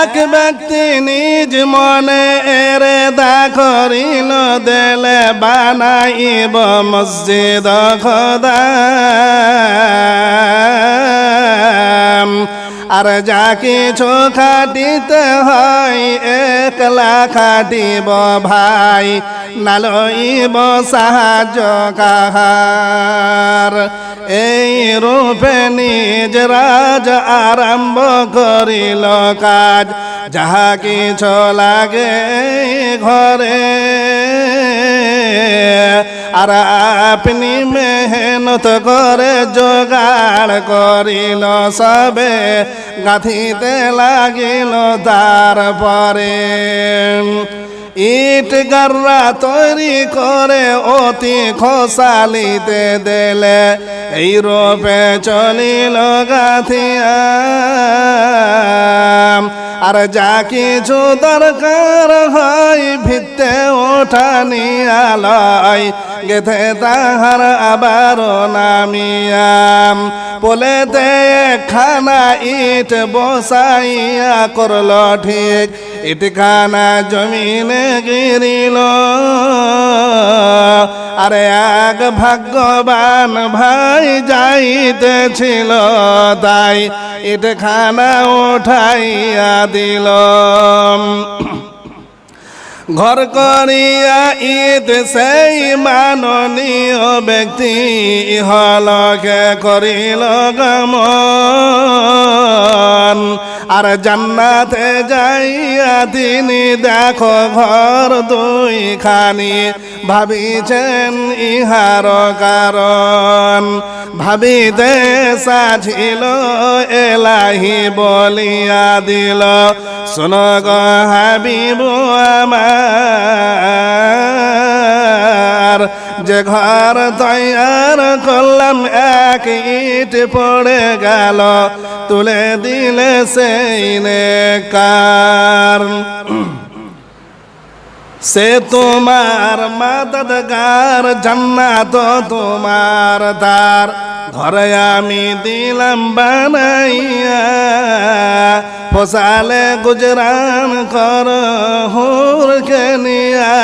এক ব্যক্তি নিজ মনে এরে দা করিল দেলে বানাইব মসজিদ খোদাম আর যা কিছু খাটিতে হয়, একলা খাটিব ভাই নালইব সাহায্য কাহার। এই রূপে নিজ রাজ আরম্ভ করিল কাজ। যাহা কিছু লাগে ঘরে, আর আপনি মেহনত করে জোগাড় করিল সবে। গাঁথিতে লাগিল তারপরে ইট গাররা তৈরি করে অতি খোসালিতে দেলে, এই রূপে চলিল গাথিয়া আর যা কিছু দরকার হয় ভিত্তে ওঠানি আলয় গেথে তাহার আবার নামিয়াম। পোলেতে খানা ইট বসাইয়া করল ঠিক ইট খানা জমিনে গিরিল। আরে এক ভাগ্যবান ভাই যাইতেছিল তাই ইটখানা উঠাইয়া দিল। ঘর করিয়া ঈদ সেই মাননীয় ব্যক্তি হলকে করিল গমন। আর জান্নাতে যাইয়া তিনি দেখো ঘর দুই খানি ভাবিছেন ইহার কারণ। ভাবিতে সাজিল এলাহি বলিয়া দিল, শোন হাবিব আমার, যে ঘর তৈয়ার করলাম, এক ইট পড়ে গেল, তুলে দিলে সেই কার সে তোমার মাদদগার, জান্নাত তোমার দার ঘরে আমি দিলাম বানাইয়া, ফসালে গুজরান কর হোর নিয়া